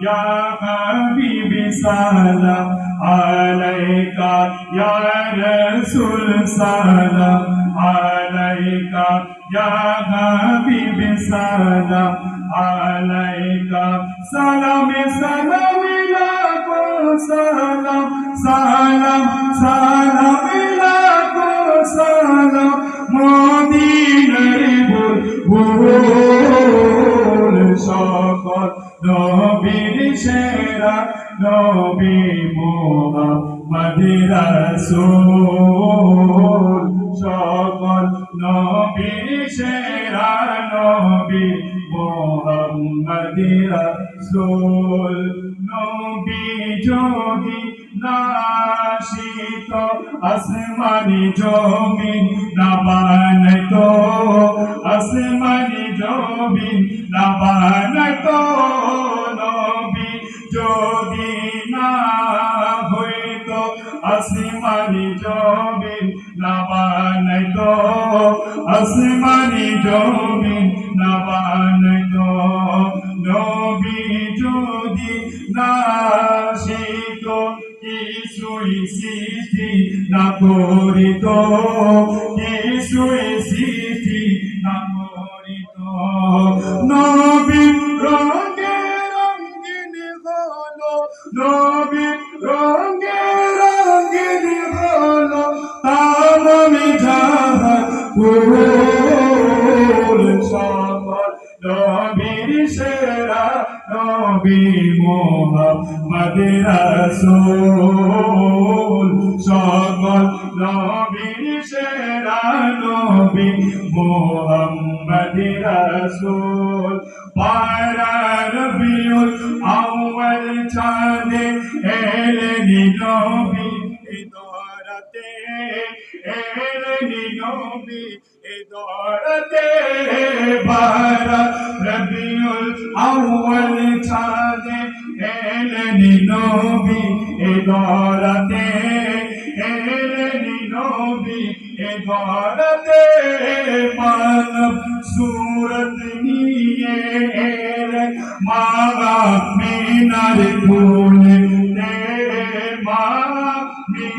يا حبيبي سلام عليك يا رسول سلام عليك يا حبيبي سلام عليك سلام سلام لكم سلام سلام سلام لكم سلام মদিনার বুলবুল সকল নবীর সেরা নবী মোহাম্মদ রাসূল। সকল নবীর সেরা নবী মোহাম্মদ রাসূল। নবী যোগী নাশিত আসমানি জমিন নাবান তো আসমানি জমিন নাবান তো আসমানি জমিন নাবান তো, আসমানি জমিন নাবান তো। নবী যদি না শিত কিছুই সৃষ্টি না করিত, কিছুই সৃষ্টি না করিত। নবী রঙে রঙিন হলো নবী কুল সকল নবীর সেরা নবী মোহাম্মদ রাসূল সকল নবীর সেরা নবী মোহাম্মদ রাসূল পারা রবিউল আউয়াল চাঁদে এলেনি নবী দরাতে এলেনি নবী দরাতে বারা রবিউল আউয়াল চাঁদে এলেনি নবী দরাতে এলেনি নবী দরাতে মানব সুরত নিয়ে এলে মাগা মিনার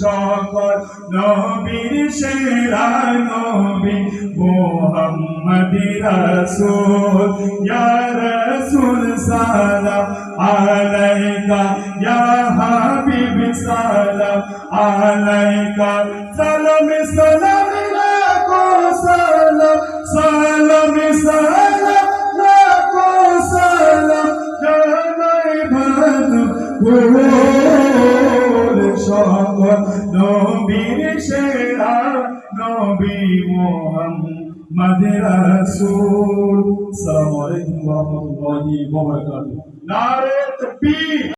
সকল নবীর সেরা নবী মোহাম্মদ রাসূল। ইয়া রাসূল সালাম আলাইকা, ইয়া হাবিব সালাম আলাইকা। সালাম সালাম সেরা নবী মোহাম্মদ রাসূল। আসসালামু আলাইকুম নারে